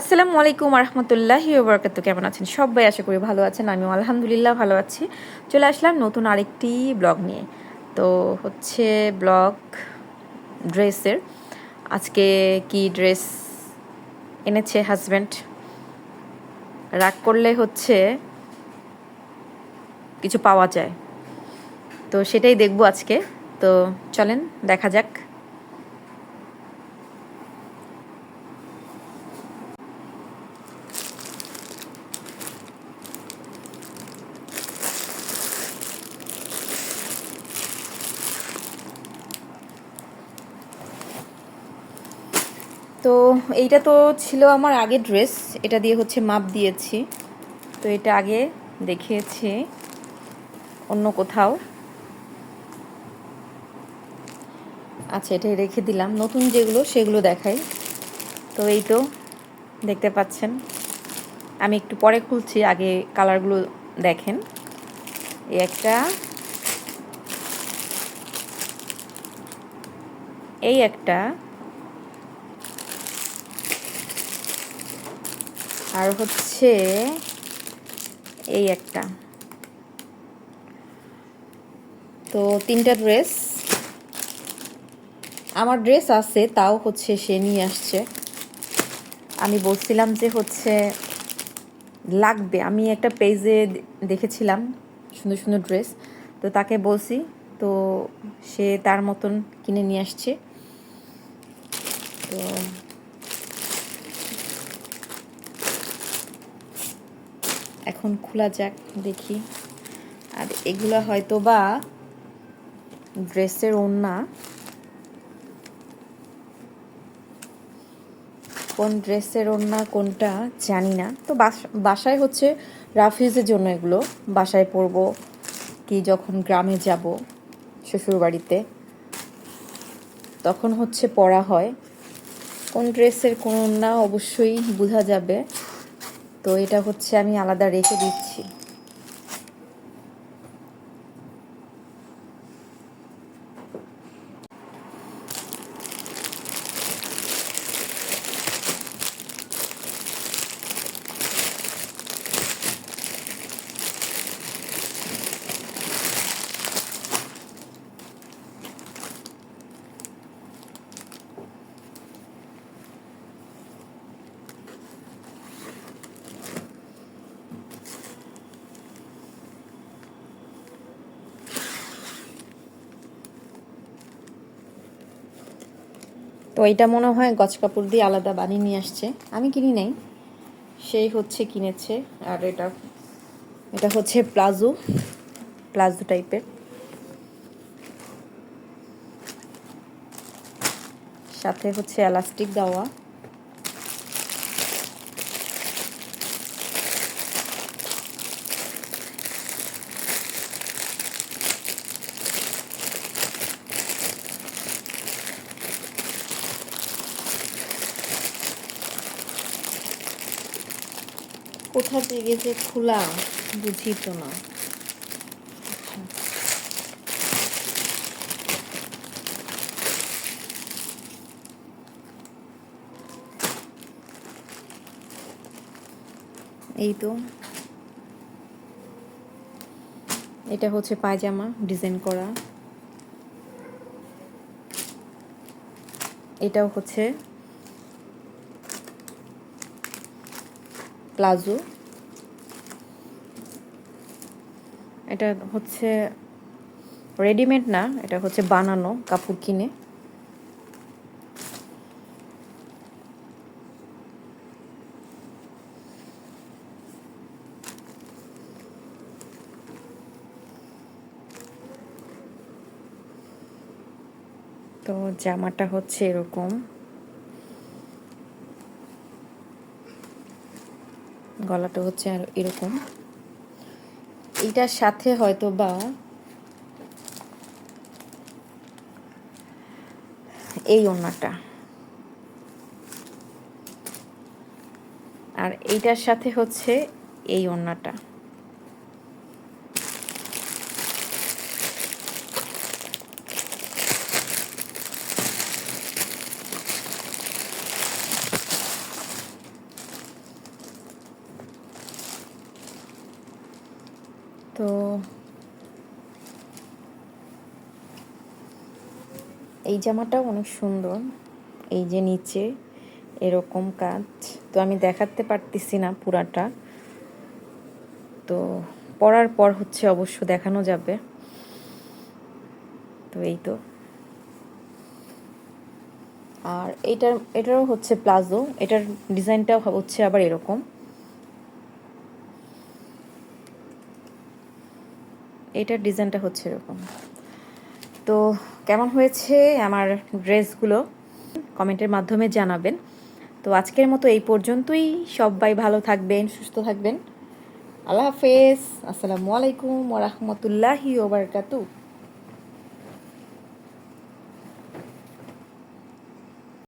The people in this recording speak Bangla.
আসসালামু আলাইকুম রহমতুল্লাহি বরকাত কেমন আছেন সবাই? আশা করি ভালো আছেন, আমিও আলহামদুলিল্লাহ ভালো আছি। চলে আসলাম নতুন আরেকটি ব্লগ নিয়ে। তো হচ্ছে ব্লগ ড্রেসের। আজকে কি ড্রেস এনেছে হাজব্যান্ড? রাগ করলে হচ্ছে কিছু পাওয়া যায়। তো সেটাই দেখব আজকে। তো চলেন, দেখা যাক। তো এইটা তো ছিল আমার আগের ড্রেস। এটা দিয়ে হচ্ছে মাপ দিয়েছি। তো এটা আগে দেখিয়েছি অন্য কোথাও। আচ্ছা এটাই রেখে দিলাম। নতুন যেগুলো, সেগুলো দেখাই। তো এই তো, দেখতে পাচ্ছেন। আমি একটু পরে খুলছি, আগে কালারগুলো দেখেন। এই একটা এই একটা আর হচ্ছে এই একটা। তো তিনটা ড্রেস। আমার ড্রেস আছে, তাও হচ্ছে সে নিয়ে আসছে। আমি বলছিলাম যে হচ্ছে লাগবে। আমি একটা পেজে দেখেছিলাম সুন্দর সুন্দর ড্রেস। তো তাকে বলছি, তো সে তার মতন কিনে নিয়ে আসছে। তো এখন খোলা যাক, দেখি। আর এগুলো হয়তো বা ড্রেসের ওড়না। কোন ড্রেসের ওড়না, কোনটা জানি না। তো বাসায় হচ্ছে রাফিউজের জন্য এগুলো। বাসায় পরবো কি যখন গ্রামে যাব শ্বশুর বাড়িতে তখন হচ্ছে পরা হয়। কোন ড্রেসের কোন ওড়না অবশ্যই বোঝা যাবে। তো এটা হচ্ছে আমি আলাদা রেখে দিচ্ছি। তো এটা মনে হয় গছ কাপড় দিয়ে আলাদা বানিয়ে নিয়ে আসছে। আমি কিনি নাই। সেই হচ্ছে কিনেছে। আর এটা এটা হচ্ছে প্লাজো। প্লাজো টাইপের। সাথে হচ্ছে এলাস্টিক দেওয়া। কোথা থেকে যে খোলা? বুঝি তো না। এই তো। এটা হচ্ছে পায়জামা ডিজাইন করা। এটাও হচ্ছে প্লাজো। এটা হচ্ছে রেডিমেড না, এটা হচ্ছে বানানো কাপড় কিনে। তো জামাটা হচ্ছে এরকম। গলাটা হচ্ছে আর এরকম। এইটার সাথে হয়তো বা এই ওড়নাটা। আর এইটার সাথে হচ্ছে এই ওড়নাটা। তো এই জামাটাও অনেক সুন্দর। এই যে নিচে এরকম কাজ তো আমি দেখাতে পারতেছি না পুরাটা। তো পরার পর হচ্ছে অবশ্য দেখানো যাবে। তো এই তো। আর এটার, এটারও হচ্ছে প্লাজো। এটার ডিজাইনটাও হচ্ছে আবার এরকম। এটার ডিজাইনটা হচ্ছে এরকম। তো কেমন হয়েছে আমার ড্রেসগুলো? কমেন্টের মাধ্যমে জানাবেন। তো আজকের মতো এই পর্যন্তই। সবাই ভালো থাকবেন, সুস্থ থাকবেন। আল্লাহ হাফেজ। আসসালামু আলাইকুম ওরহমতুল্লাহি ওবরকাতু